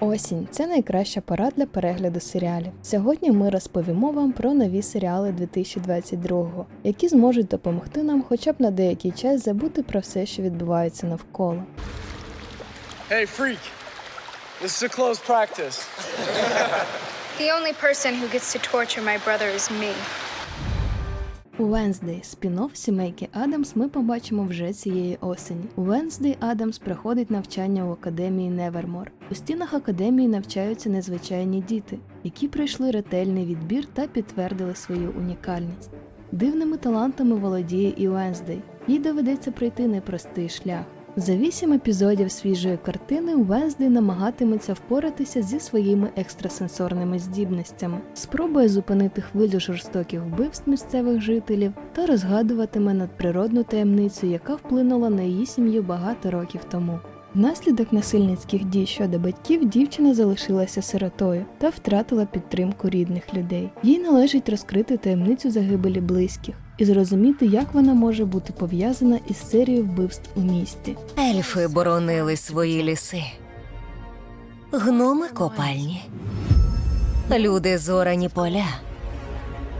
Осінь це найкраща пора для перегляду серіалів. Сьогодні ми розповімо вам про нові серіали 2022, які зможуть допомогти нам хоча б на деякий час забути про все, що відбувається навколо. Hey, freak. This is a close practice. The only person who gets to torture my brother is me. У Венздей спін-офф сімейки Адамс ми побачимо вже цієї осені. У Венздей Адамс проходить навчання у академії Невермор. У стінах академії навчаються незвичайні діти, які пройшли ретельний відбір та підтвердили свою унікальність. Дивними талантами володіє і Венздей. Їй доведеться пройти непростий шлях. За вісім епізодів свіжої картини Венздей намагатиметься впоратися зі своїми екстрасенсорними здібностями, спробує зупинити хвилю жорстоких вбивств місцевих жителів та розгадуватиме надприродну таємницю, яка вплинула на її сім'ю багато років тому. Внаслідок насильницьких дій щодо батьків дівчина залишилася сиротою та втратила підтримку рідних людей. Їй належить розкрити таємницю загибелі близьких і зрозуміти, як вона може бути пов'язана із серією вбивств у місті. Ельфи боронили свої ліси. Гноми копальні. Люди зорані поля.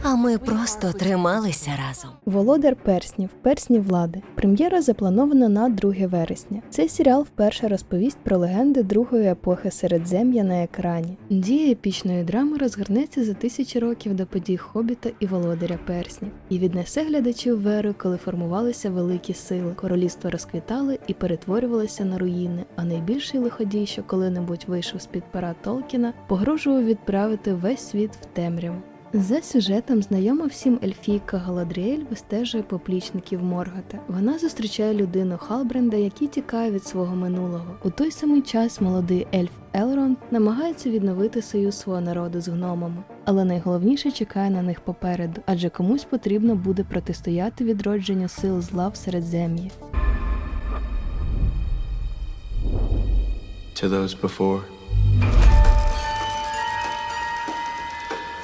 А ми просто трималися разом. Володар перснів, персні влади. Прем'єра запланована на 2 вересня. Цей серіал вперше розповість про легенди другої епохи Середзем'я на екрані. Дія епічної драми розгорнеться за тисячі років до подій Хобіта і Володаря перснів і віднесе глядачів в еру, коли формувалися великі сили. Королівства розквітали і перетворювалися на руїни. А найбільший лиходій, що коли-небудь вийшов з-під пера Толкіна, погрожував відправити весь світ в темряву. За сюжетом знайома всім ельфійка Галадріель вистежує поплічників Моргота. Вона зустрічає людину Халбренда, який тікає від свого минулого. У той самий час молодий ельф Елронд намагається відновити союз свого народу з гномами. Але найголовніше чекає на них попереду, адже комусь потрібно буде протистояти відродженню сил зла в Середзем'ї. To those before,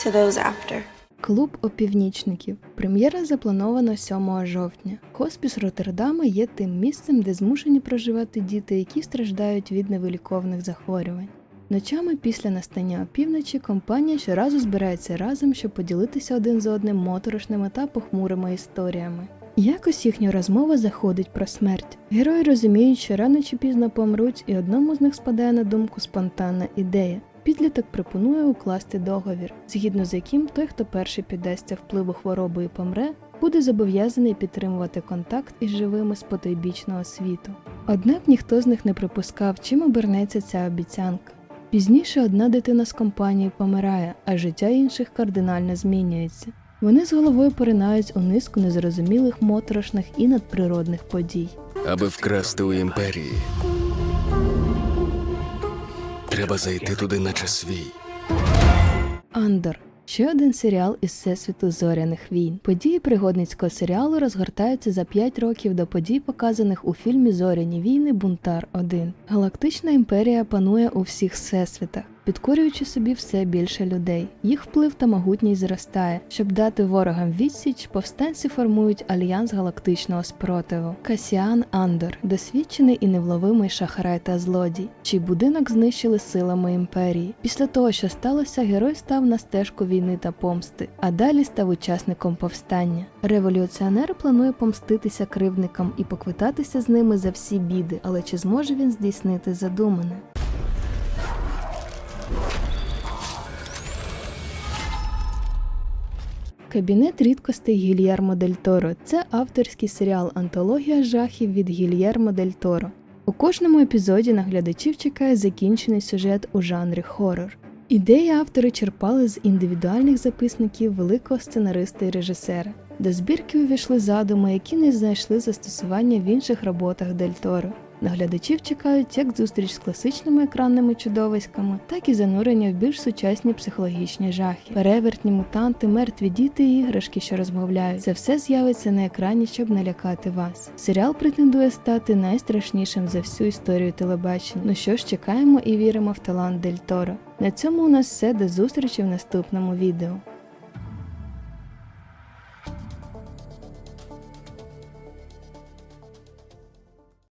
to those after. Клуб опівнічників. Прем'єра запланована 7 жовтня. Хоспіс Роттердама є тим місцем, де змушені проживати діти, які страждають від невиліковних захворювань. Ночами після настання опівночі компанія щоразу збирається разом, щоб поділитися один з одним моторошними та похмурими історіями. Якось їхня розмова заходить про смерть. Герої розуміють, що рано чи пізно помруть, і одному з них спадає на думку спонтанна ідея. Підліток пропонує укласти договір, згідно з яким той, хто перший піддасться впливу хвороби і помре, буде зобов'язаний підтримувати контакт із живими з потойбічного світу. Однак ніхто з них не припускав, чим обернеться ця обіцянка. Пізніше одна дитина з компанії помирає, а життя інших кардинально змінюється. Вони з головою поринають у низку незрозумілих моторошних і надприродних подій. Аби вкрасти у імперії. Треба зайти туди, наче свій. Андер. Ще один серіал із всесвіту зоряних війн. Події пригодницького серіалу розгортаються за 5 років до подій, показаних у фільмі Зоряні війни Бунтар 1. Галактична імперія панує у всіх всесвітах, підкорюючи собі все більше людей. Їх вплив та могутність зростає. Щоб дати ворогам відсіч, повстанці формують альянс галактичного спротиву. Касіан Андор, досвідчений і невловимий шахрай та злодій, чий будинок знищили силами імперії. Після того, що сталося, герой став на стежку війни та помсти, а далі став учасником повстання. Революціонер планує помститися кривдникам і поквитатися з ними за всі біди, але чи зможе він здійснити задумане? Кабінет рідкостей Гільєрмо Дель Торо це авторський серіал Антологія жахів від Гільєрмо Дель Торо. У кожному епізоді на глядачів чекає закінчений сюжет у жанрі хорор. Ідеї автори черпали з індивідуальних записників великого сценариста і режисера. До збірки увійшли задуми, які не знайшли застосування в інших роботах Дель Торо. Наглядачів чекають як зустріч з класичними екранними чудовиськами, так і занурення в більш сучасні психологічні жахи. Перевертні мутанти, мертві діти і іграшки, що розмовляють. Це все з'явиться на екрані, щоб налякати вас. Серіал претендує стати найстрашнішим за всю історію телебачення. Ну що ж, чекаємо і віримо в талант Дель Торо. На цьому у нас все до зустрічі в наступному відео.